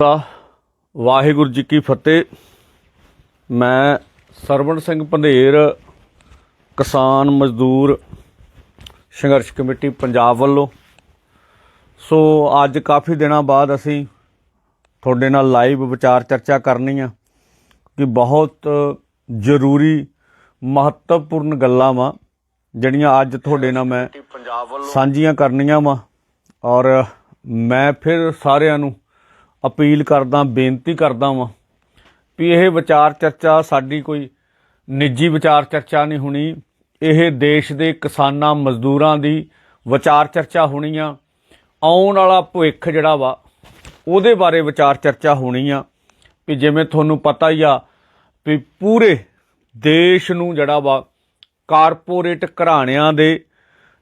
ਖਾਲਸਾ ਵਾਹਿਗੁਰੂ ਜੀ ਕੀ ਫਤਿਹ। ਮੈਂ ਸਰਵਣ ਸਿੰਘ ਪੰਧੇਰ ਕਿਸਾਨ ਮਜ਼ਦੂਰ ਸੰਘਰਸ਼ ਕਮੇਟੀ ਪੰਜਾਬ ਵੱਲੋਂ। ਸੋ ਅੱਜ ਕਾਫੀ ਦਿਨਾਂ ਬਾਅਦ ਅਸੀਂ ਤੁਹਾਡੇ ਨਾਲ ਲਾਈਵ ਵਿਚਾਰ ਚਰਚਾ ਕਰਨੀ ਆ ਕਿ ਬਹੁਤ ਜ਼ਰੂਰੀ ਮਹੱਤਵਪੂਰਨ ਗੱਲਾਂ ਵਾ ਜਿਹੜੀਆਂ ਅੱਜ ਤੁਹਾਡੇ ਨਾਲ ਮੈਂ ਸਾਂਝੀਆਂ ਕਰਨੀਆਂ ਵਾ। ਔਰ ਮੈਂ ਫਿਰ ਸਾਰਿਆਂ ਨੂੰ ਅਪੀਲ ਕਰਦਾ, ਬੇਨਤੀ ਕਰਦਾ ਵਾਂ ਵੀ ਇਹ ਵਿਚਾਰ ਚਰਚਾ ਸਾਡੀ ਕੋਈ ਨਿੱਜੀ ਵਿਚਾਰ ਚਰਚਾ ਨਹੀਂ ਹੋਣੀ। ਇਹ ਦੇਸ਼ ਦੇ ਕਿਸਾਨਾਂ, ਮਜ਼ਦੂਰਾਂ ਦੀ ਵਿਚਾਰ ਚਰਚਾ ਹੋਣੀ ਆ। ਆਉਣ ਵਾਲਾ ਭਵਿੱਖ ਜਿਹੜਾ ਵਾ, ਉਹਦੇ ਬਾਰੇ ਵਿਚਾਰ ਚਰਚਾ ਹੋਣੀ ਆ। ਵੀ ਜਿਵੇਂ ਤੁਹਾਨੂੰ ਪਤਾ ਹੀ ਆ ਵੀ ਪੂਰੇ ਦੇਸ਼ ਨੂੰ ਜਿਹੜਾ ਵਾ, ਕਾਰਪੋਰੇਟ ਘਰਾਣਿਆਂ ਦੇ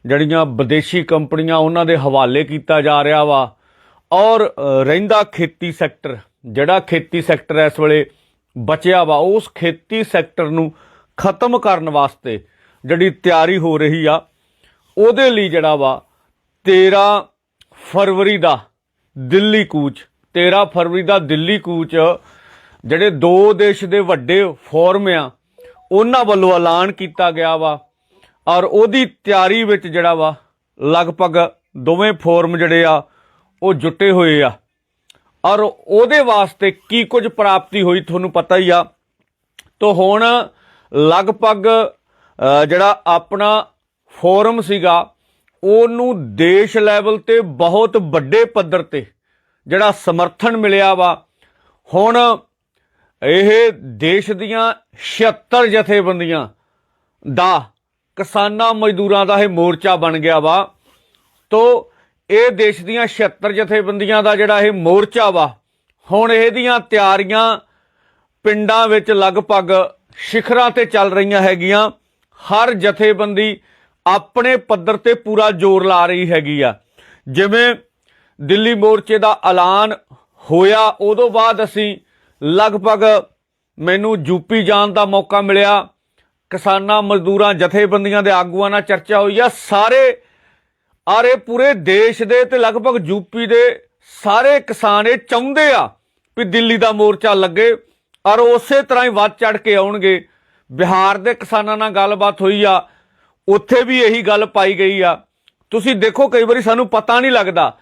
ਜਿਹੜੀਆਂ ਵਿਦੇਸ਼ੀ ਕੰਪਨੀਆਂ, ਉਹਨਾਂ ਦੇ ਹਵਾਲੇ ਕੀਤਾ ਜਾ ਰਿਹਾ ਵਾ। ਔਰ ਰਹਿੰਦਾ ਖੇਤੀ ਸੈਕਟਰ, ਜਿਹੜਾ ਖੇਤੀ ਸੈਕਟਰ ਇਸ ਵੇਲੇ ਬਚਿਆ ਵਾ, ਉਸ ਖੇਤੀ ਸੈਕਟਰ ਨੂੰ ਖਤਮ ਕਰਨ ਵਾਸਤੇ ਜਿਹੜੀ ਤਿਆਰੀ ਹੋ ਰਹੀ ਆ, ਉਹਦੇ ਲਈ ਜਿਹੜਾ ਵਾ 13 ਫਰਵਰੀ ਦਾ ਦਿੱਲੀ ਕੂਚ 13 ਫਰਵਰੀ ਦਾ ਦਿੱਲੀ ਕੂਚ, ਜਿਹੜੇ ਦੋ ਦੇਸ਼ ਦੇ ਵੱਡੇ ਫੋਰਮ ਆ, ਉਹਨਾਂ ਵੱਲੋਂ ਐਲਾਨ ਕੀਤਾ ਗਿਆ ਵਾ, ਔਰ ਉਹਦੀ ਤਿਆਰੀ ਵਿੱਚ ਜਿਹੜਾ ਵਾ, ਲਗਭਗ ਦੋਵੇਂ ਫੋਰਮ ਜਿਹੜੇ ਆ ਉਹ ਜੁਟੇ ਹੋਏ ਆ। ਔਰ ਉਹਦੇ ਵਾਸਤੇ ਕੀ ਕੁਝ ਪ੍ਰਾਪਤੀ ਹੋਈ ਤੁਹਾਨੂੰ ਪਤਾ ਹੀ ਆ। ਤੋ ਹੁਣ ਲਗਭਗ ਜਿਹੜਾ ਆਪਣਾ ਫੋਰਮ ਸੀਗਾ, ਉਹਨੂੰ ਦੇਸ਼ ਲੈਵਲ ਤੇ ਬਹੁਤ ਵੱਡੇ ਪੱਧਰ ਤੇ ਜਿਹੜਾ ਸਮਰਥਨ ਮਿਲਿਆ ਵਾ। ਹੁਣ ਇਹ ਦੇਸ਼ ਦੀਆਂ 76 ਜਥੇਬੰਦੀਆਂ ਦਾ ਕਿਸਾਨਾਂ ਮਜ਼ਦੂਰਾਂ ਦਾ ਇਹ ਮੋਰਚਾ ਬਣ ਗਿਆ ਵਾ। ਤੋ ਇਹ ਦੇਸ਼ ਦੀਆਂ 76 ਜਥੇਬੰਦੀਆਂ ਦਾ ਜਿਹੜਾ ਇਹ ਮੋਰਚਾ ਵਾ, ਹੁਣ ਇਹਦੀਆਂ ਤਿਆਰੀਆਂ ਪਿੰਡਾਂ ਵਿੱਚ ਲਗਭਗ ਸਿਖਰਾਂ ਤੇ ਚੱਲ ਰਹੀਆਂ ਹੈਗੀਆਂ। ਹਰ ਜਥੇਬੰਦੀ ਆਪਣੇ ਪੱਧਰ ਤੇ ਪੂਰਾ ਜ਼ੋਰ ਲਾ ਰਹੀ ਹੈਗੀ ਆ। ਜਿਵੇਂ ਦਿੱਲੀ ਮੋਰਚੇ ਦਾ ਐਲਾਨ ਹੋਇਆ, ਉਦੋਂ ਬਾਅਦ ਅਸੀਂ ਲਗਭਗ ਮੈਨੂੰ ਯੂਪੀ ਜਾਣ ਦਾ ਮੌਕਾ ਮਿਲਿਆ। ਕਿਸਾਨਾਂ, ਮਜ਼ਦੂਰਾਂ, ਜਥੇਬੰਦੀਆਂ ਦੇ ਆਗੂਆਂ ਨਾਲ ਚਰਚਾ ਹੋਈ ਆ। ਸਾਰੇ ਔਰ ਇਹ ਪੂਰੇ ਦੇਸ਼ ਦੇ ਤੇ ਲਗਭਗ ਯੂਪੀ ਦੇ ਸਾਰੇ ਕਿਸਾਨ ਇਹ ਚਾਹੁੰਦੇ ਆ ਵੀ ਦਿੱਲੀ ਦਾ ਮੋਰਚਾ ਲੱਗੇ ਔਰ ਉਸੇ ਤਰ੍ਹਾਂ ਹੀ ਵੱਧ ਚੜ ਕੇ ਆਉਣਗੇ। ਬਿਹਾਰ ਦੇ ਕਿਸਾਨਾਂ ਨਾਲ ਗੱਲਬਾਤ ਹੋਈ ਆ ਉੱਥੇ ਵੀ ਇਹੀ ਗੱਲ ਪਾਈ ਗਈ ਆ। ਤੁਸੀਂ ਦੇਖੋ ਕਈ ਵਾਰੀ ਸਾਨੂੰ ਪਤਾ ਨਹੀਂ ਲੱਗਦਾ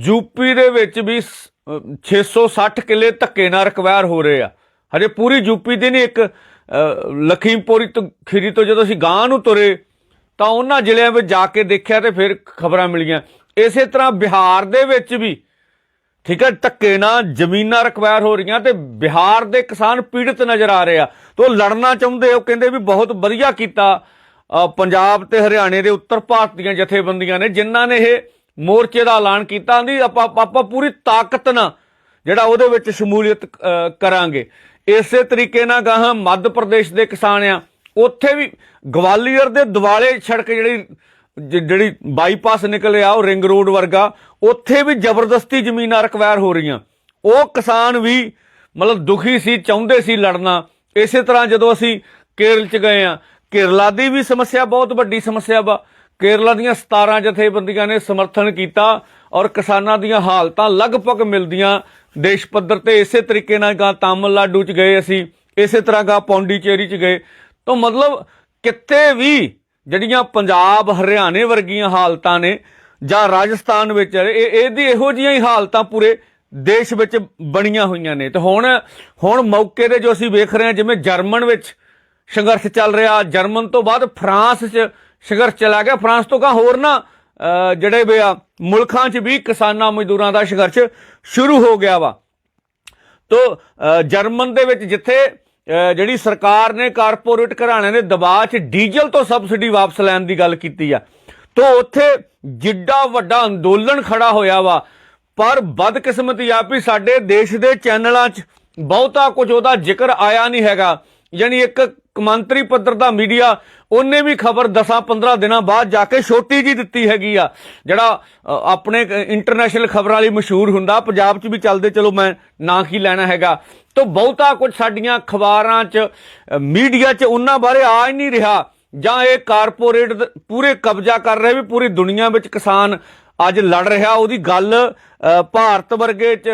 ਯੂਪੀ ਦੇ ਵਿੱਚ ਵੀ ਸ- ਅਹ 660 ਕਿੱਲੇ ਧੱਕੇ ਨਾਲ ਰਿਕਵਾਇਰ ਹੋ ਰਹੇ ਆ। ਹਜੇ ਪੂਰੀ ਯੂਪੀ ਦੀ ਨਹੀਂ ਇੱਕ ਅਹ, ਲਖੀਮਪੁਰੀ ਤੋਂ ਖੀਰੀ ਤੋਂ ਜਦੋਂ ਅਸੀਂ ਗਾਂ ਨੂੰ ਤੁਰੇ ਤਾਂ ਉਹਨਾਂ ਜ਼ਿਲ੍ਹਿਆਂ ਵਿੱਚ ਜਾ ਕੇ ਦੇਖਿਆ ਤੇ ਫਿਰ ਖਬਰਾਂ ਮਿਲੀਆਂ। ਇਸੇ ਤਰ੍ਹਾਂ ਬਿਹਾਰ ਦੇ ਵਿੱਚ ਵੀ, ਠੀਕ ਹੈ, ਧੱਕੇ ਨਾਲ ਜ਼ਮੀਨਾਂ ਰਿਕਵਾਇਰ ਹੋ ਰਹੀਆਂ ਤੇ ਬਿਹਾਰ ਦੇ ਕਿਸਾਨ ਪੀੜਤ ਨਜ਼ਰ ਆ ਰਹੇ ਆ। ਤੇ ਉਹ ਲੜਨਾ ਚਾਹੁੰਦੇ ਉਹ ਕਹਿੰਦੇ ਵੀ ਬਹੁਤ ਵਧੀਆ ਕੀਤਾ ਪੰਜਾਬ ਤੇ ਹਰਿਆਣੇ ਦੇ ਉੱਤਰ ਭਾਰਤ ਦੀਆਂ ਜਥੇਬੰਦੀਆਂ ਨੇ, ਜਿਨ੍ਹਾਂ ਨੇ ਇਹ ਮੋਰਚੇ ਦਾ ਐਲਾਨ ਕੀਤਾ, ਆਂਦੀ ਆਪਾਂ ਆਪਾਂ ਪੂਰੀ ਤਾਕਤ ਨਾਲ ਜਿਹੜਾ ਉਹਦੇ ਵਿੱਚ ਸ਼ਮੂਲੀਅਤ ਕਰਾਂਗੇ। ਇਸੇ ਤਰੀਕੇ ਨਾਲ ਗਾਹਾਂ ਮੱਧ ਪ੍ਰਦੇਸ਼ ਦੇ ਕਿਸਾਨ ਆ ਉੱਥੇ ਵੀ ਗਵਾਲੀਅਰ ਦੇ ਦਿਵਾਲੇ ਸੜਕ ਜਿਹੜੀ ਜਿਹੜੀ ਬਾਈਪਾਸ ਨਿਕਲਿਆ ਉਹ ਰਿੰਗ ਰੋਡ ਵਰਗਾ, ਉੱਥੇ ਵੀ ਜ਼ਬਰਦਸਤੀ ਜ਼ਮੀਨਾਂ ਰਿਕਵਾਇਰ ਹੋ ਰਹੀਆਂ। ਉਹ ਕਿਸਾਨ ਵੀ ਮਤਲਬ ਦੁਖੀ ਸੀ, ਚਾਹੁੰਦੇ ਸੀ ਲੜਨਾ। ਇਸੇ ਤਰ੍ਹਾਂ ਜਦੋਂ ਅਸੀਂ ਕੇਰਲ ਚ ਗਏ ਆ, ਕੇਰਲਾ ਦੀ ਵੀ ਸਮੱਸਿਆ ਬਹੁਤ ਵੱਡੀ ਸਮੱਸਿਆ ਵਾ। ਕੇਰਲਾ ਦੀਆਂ 17 ਜਥੇਬੰਦੀਆਂ ਨੇ ਸਮਰਥਨ ਕੀਤਾ ਔਰ ਕਿਸਾਨਾਂ ਦੀਆਂ ਹਾਲਤਾਂ ਲਗਭਗ ਮਿਲਦੀਆਂ। ਦੇਸ਼ ਪੱਧਰ ਤੇ ਇਸੇ ਤਰੀਕੇ ਨਾਲ ਗਾ ਤਾਮਿਲਨਾਡੂ ਚ ਗਏ ਅਸੀਂ, ਇਸੇ ਤਰ੍ਹਾਂ ਗਾ ਪੌਂਡੀਚੇਰੀ ਚ ਗਏ। ਤਾਂ ਮਤਲਬ ਕਿਤੇ ਵੀ ਜਿਹੜੀਆਂ ਪੰਜਾਬ, ਹਰਿਆਣੇ ਵਰਗੀਆਂ ਹਾਲਤਾਂ ਨੇ ਜਾਂ ਰਾਜਸਥਾਨ ਵਿੱਚ, ਇਹ ਇਹਦੀ ਇਹੋ ਜਿਹੀਆਂ ਹੀ ਹਾਲਤਾਂ ਪੂਰੇ ਦੇਸ਼ ਵਿੱਚ ਬਣੀਆਂ ਹੋਈਆਂ ਨੇ। ਤੇ ਹੁਣ ਹੁਣ ਮੌਕੇ ਤੇ ਜੋ ਅਸੀਂ ਵੇਖ ਰਹੇ ਹਾਂ, ਜਿਵੇਂ ਜਰਮਨ ਵਿੱਚ ਸੰਘਰਸ਼ ਚੱਲ ਰਿਹਾ, ਜਰਮਨ ਤੋਂ ਬਾਅਦ ਫਰਾਂਸ 'ਚ ਸੰਘਰਸ਼ ਚਲਾ ਗਿਆ। ਫਰਾਂਸ ਤੋਂ ਕਾ ਹੋਰ ਨਾ ਜਿਹੜੇ ਵੀ ਆ, ਮੁਲਕਾਂ 'ਚ ਵੀ ਕਿਸਾਨਾਂ ਮਜ਼ਦੂਰਾਂ ਦਾ ਸੰਘਰਸ਼ ਸ਼ੁਰੂ ਹੋ ਗਿਆ ਵਾ। ਤੋ ਜਰਮਨ ਦੇ ਵਿੱਚ ਜਿੱਥੇ ਜਿਹੜੀ ਸਰਕਾਰ ਨੇ ਕਾਰਪੋਰੇਟ ਘਰਾਣਿਆਂ ਦੇ ਦਬਾਅ 'ਚ ਡੀਜ਼ਲ ਤੋਂ ਸਬਸਿਡੀ ਵਾਪਸ ਲੈਣ ਦੀ ਗੱਲ ਕੀਤੀ ਆ, ਤੋ ਉੱਥੇ ਜਿੱਡਾ ਵੱਡਾ ਅੰਦੋਲਨ ਖੜਾ ਹੋਇਆ ਵਾ। ਪਰ ਬਦਕਿਸਮਤੀ ਆ ਵੀ ਸਾਡੇ ਦੇਸ਼ ਦੇ ਚੈਨਲਾਂ 'ਚ ਬਹੁਤਾ ਕੁਝ ਉਹਦਾ ਜ਼ਿਕਰ ਆਇਆ ਨਹੀਂ ਹੈਗਾ। ਯਾਨੀ ਇੱਕ ਕਮਾਂਤਰੀ ਪੱਧਰ ਦਾ ਮੀਡੀਆ, ਉਹਨੇ ਵੀ ਖਬਰ 10-15 ਦਿਨਾਂ ਬਾਅਦ ਜਾ ਕੇ ਛੋਟੀ ਜੀ ਦਿੱਤੀ ਹੈਗੀ ਆ। ਜਿਹੜਾ ਆਪਣੇ ਇੰਟਰਨੈਸ਼ਨਲ ਖਬਰਾਂ ਲਈ ਮਸ਼ਹੂਰ ਹੁੰਦਾ, ਪੰਜਾਬ 'ਚ ਵੀ ਚੱਲਦੇ, ਚਲੋ ਮੈਂ ਨਾਂ ਕੀ ਲੈਣਾ ਹੈਗਾ। ਤੋਂ ਬਹੁਤਾ ਕੁਝ ਸਾਡੀਆਂ ਅਖਬਾਰਾਂ 'ਚ ਮੀਡੀਆ 'ਚ ਉਹਨਾਂ ਬਾਰੇ ਆ ਹੀ ਨਹੀਂ ਰਿਹਾ। ਜਾਂ ਇਹ ਕਾਰਪੋਰੇਟ ਪੂਰੇ ਕਬਜ਼ਾ ਕਰ ਰਹੇ ਵੀ ਪੂਰੀ ਦੁਨੀਆ ਵਿੱਚ ਕਿਸਾਨ ਅੱਜ ਲੜ ਰਿਹਾ, ਉਹਦੀ ਗੱਲ ਭਾਰਤ ਵਰਗੇ ਚ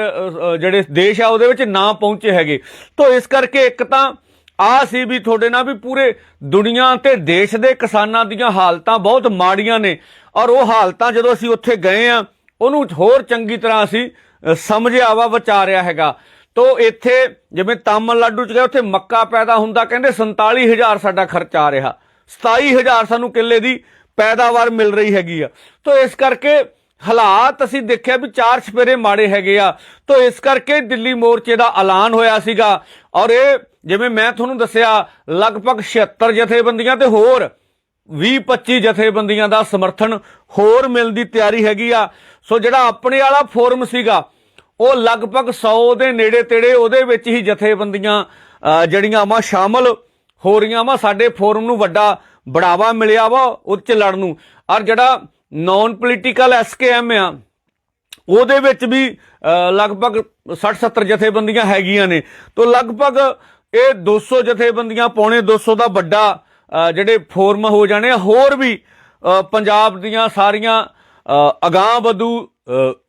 ਜਿਹੜੇ ਦੇਸ਼ ਆ, ਉਹਦੇ ਵਿੱਚ ਨਾ ਪਹੁੰਚੇ ਹੈਗੇ। ਤੋਂ ਇਸ ਕਰਕੇ ਇੱਕ ਤਾਂ ਆ ਸੀ ਵੀ ਤੁਹਾਡੇ ਨਾਲ ਵੀ ਪੂਰੇ ਦੁਨੀਆ ਤੇ ਦੇਸ਼ ਦੇ ਕਿਸਾਨਾਂ ਦੀਆਂ ਹਾਲਤਾਂ ਬਹੁਤ ਮਾੜੀਆਂ ਨੇ। ਔਰ ਉਹ ਹਾਲਤਾਂ ਜਦੋਂ ਅਸੀਂ ਉੱਥੇ ਗਏ ਆ, ਉਹਨੂੰ ਹੋਰ ਚੰਗੀ ਤਰ੍ਹਾਂ ਅਸੀਂ ਸਮਝਿਆ ਵਾ, ਵਿਚਾਰਿਆ ਹੈਗਾ। ਤੋ ਇੱਥੇ ਜਿਵੇਂ ਤਾਮਿਲਨਾਡੂ ਚ ਗਏ, ਉੱਥੇ ਮੱਕਾ ਪੈਦਾ ਹੁੰਦਾ, ਕਹਿੰਦੇ 47000 ਸਾਡਾ ਖਰਚ ਆ ਰਿਹਾ। 27000 ਸਾਨੂੰ ਕਿੱਲੇ ਦੀ ਪੈਦਾਵਾਰ ਮਿਲ ਰਹੀ ਹੈਗੀ ਆ। ਤੋ ਇਸ ਕਰਕੇ ਹਾਲਾਤ ਅਸੀਂ ਦੇਖਿਆ ਵੀ ਚਾਰ ਛਪੇਰੇ ਮਾੜੇ ਹੈਗੇ ਆ। ਤੋ ਇਸ ਕਰਕੇ ਦਿੱਲੀ ਮੋਰਚੇ ਦਾ ਐਲਾਨ ਹੋਇਆ ਸੀਗਾ। ਔਰ ਇਹ ਜਿਵੇਂ ਮੈਂ ਤੁਹਾਨੂੰ ਦੱਸਿਆ, ਲਗਭਗ 76 ਜਥੇਬੰਦੀਆਂ ਤੇ ਹੋਰ 20-25 ਜਥੇਬੰਦੀਆਂ ਦਾ ਸਮਰਥਨ ਹੋਰ ਮਿਲਣ ਦੀ ਤਿਆਰੀ ਹੈਗੀ ਆ। ਸੋ ਜਿਹੜਾ ਆਪਣੇ ਵਾਲਾ ਫੋਰਮ ਸੀਗਾ, ਉਹ ਲਗਭਗ 100 ਦੇ ਨੇੜੇ ਤੇੜੇ ਉਹਦੇ ਵਿੱਚ ਹੀ ਜਥੇਬੰਦੀਆਂ ਜਿਹੜੀਆਂ ਵਾ ਸ਼ਾਮਲ ਹੋ ਰਹੀਆਂ ਵਾ, ਸਾਡੇ ਫੋਰਮ ਨੂੰ ਵੱਡਾ ਬੜਾਵਾ ਮਿਲਿਆ ਵਾ ਉੱਚ ਲੜਨ ਨੂੰ। ਔਰ ਜਿਹੜਾ ਨਾਨ ਪੋਲੀਟੀਕਲ ਐਸਕੇਐਮ ਆ, ਉਹਦੇ ਵਿੱਚ ਵੀ ਲਗਭਗ 60-70 ਜਥੇਬੰਦੀਆਂ ਹੈਗੀਆਂ ਨੇ। ਤੋਂ ਲਗਭਗ ਇਹ 200 ਜਥੇਬੰਦੀਆਂ ਪੌਣੇ 200 ਦਾ ਵੱਡਾ ਜਿਹੜੇ ਫੋਰਮ ਹੋ ਜਾਣੇ ਹੋਰ ਵੀ ਪੰਜਾਬ ਦੀਆਂ ਸਾਰੀਆਂ ਅਹ, ਅਗਾਂਹ ਵਧੂ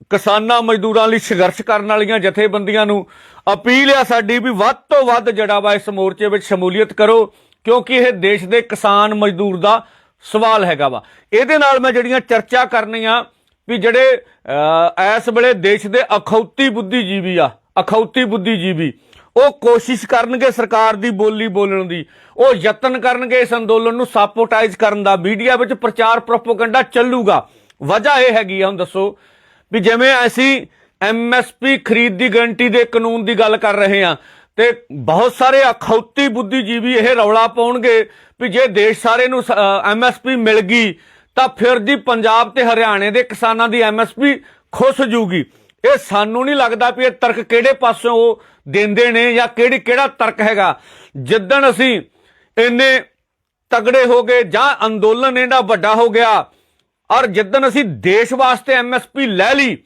ਕਿਸਾਨਾਂ ਮਜ਼ਦੂਰਾਂ ਲਈ ਸੰਘਰਸ਼ ਕਰਨ ਵਾਲੀਆਂ ਜਥੇਬੰਦੀਆਂ ਨੂੰ ਅਪੀਲ ਆ ਸਾਡੀ ਵੀ ਵੱਧ ਤੋਂ ਵੱਧ ਜਿਹੜਾ ਵਾ ਇਸ ਮੋਰਚੇ ਵਿੱਚ ਸ਼ਮੂਲੀਅਤ ਕਰੋ ਕਿਉਂਕਿ ਇਹ ਦੇਸ਼ ਦੇ ਕਿਸਾਨ ਮਜ਼ਦੂਰ ਦਾ ਸਵਾਲ ਹੈਗਾ ਵਾ। ਇਹਦੇ ਨਾਲ ਮੈਂ ਜਿਹੜੀਆਂ ਚਰਚਾ ਕਰਨੀ ਕਰਨੀਆਂ ਵੀ ਜਿਹੜੇ ਇਸ ਵੇਲੇ ਦੇਸ਼ ਦੇ ਅਖੌਤੀ ਬੁੱਧੀਜੀਵੀ ਆ ਅਖੌਤੀ ਬੁੱਧੀਜੀਵੀ ਉਹ ਕੋਸ਼ਿਸ਼ ਕਰਨਗੇ ਸਰਕਾਰ ਦੀ ਬੋਲੀ ਬੋਲਣ ਦੀ। ਉਹ ਯਤਨ ਕਰਨਗੇ ਇਸ ਅੰਦੋਲਨ ਨੂੰ ਸਾਪੋਟਾਈਜ਼ ਕਰਨ ਦਾ। ਮੀਡੀਆ ਵਿੱਚ ਪ੍ਰਚਾਰ ਪ੍ਰੋਪਗੈਂਡਾ ਚੱਲੂਗਾ। ਵਜ੍ਹਾ ਇਹ ਹੈਗੀ ਆ, ਹੁਣ ਦੱਸੋ ਵੀ ਜਿਵੇਂ ਅਸੀਂ ਐਮਐਸਪੀ ਖਰੀਦ ਦੀ ਗਰੰਟੀ ਦੇ ਕਾਨੂੰਨ ਦੀ ਗੱਲ ਕਰ ਰਹੇ ਹਾਂ ਤੇ ਬਹੁਤ ਸਾਰੇ ਅਖੌਤੀ ਬੁੱਧੀਜੀਵੀ ਇਹ ਰੌਲਾ ਪਾਉਣਗੇ ਵੀ ਜੇ ਦੇਸ਼ ਸਾਰੇ ਨੂੰ ਐਮਐਸਪੀ ਮਿਲ ਗਈ, ਤਾਂ ਫਿਰ ਦੀ ਪੰਜਾਬ ਤੇ ਹਰਿਆਣੇ ਦੇ ਕਿਸਾਨਾਂ ਦੀ ਐਮਐਸਪੀ ਖੁੱਸ ਜੂਗੀ। ਇਹ ਸਾਨੂੰ ਨਹੀਂ ਲੱਗਦਾ ਵੀ ਇਹ ਤਰਕ ਕਿਹੜੇ ਪਾਸਿਓਂ ਉਹ ਦਿੰਦੇ ਨੇ ਜਾਂ ਕਿਹੜੀ ਕਿਹੜਾ ਤਰਕ ਹੈਗਾ। ਜਿੱਦਣ ਅਸੀਂ ਇੰਨੇ ਤਗੜੇ ਹੋ ਗਏ ਜਾਂ ਅੰਦੋਲਨ ਇਹਦਾ ਵੱਡਾ ਹੋ ਗਿਆ, ਔਰ ਜਿੱਦਣ ਅਸੀਂ ਦੇਸ਼ ਵਾਸਤੇ ਐਮਐਸਪੀ ਲੈ ਲਈ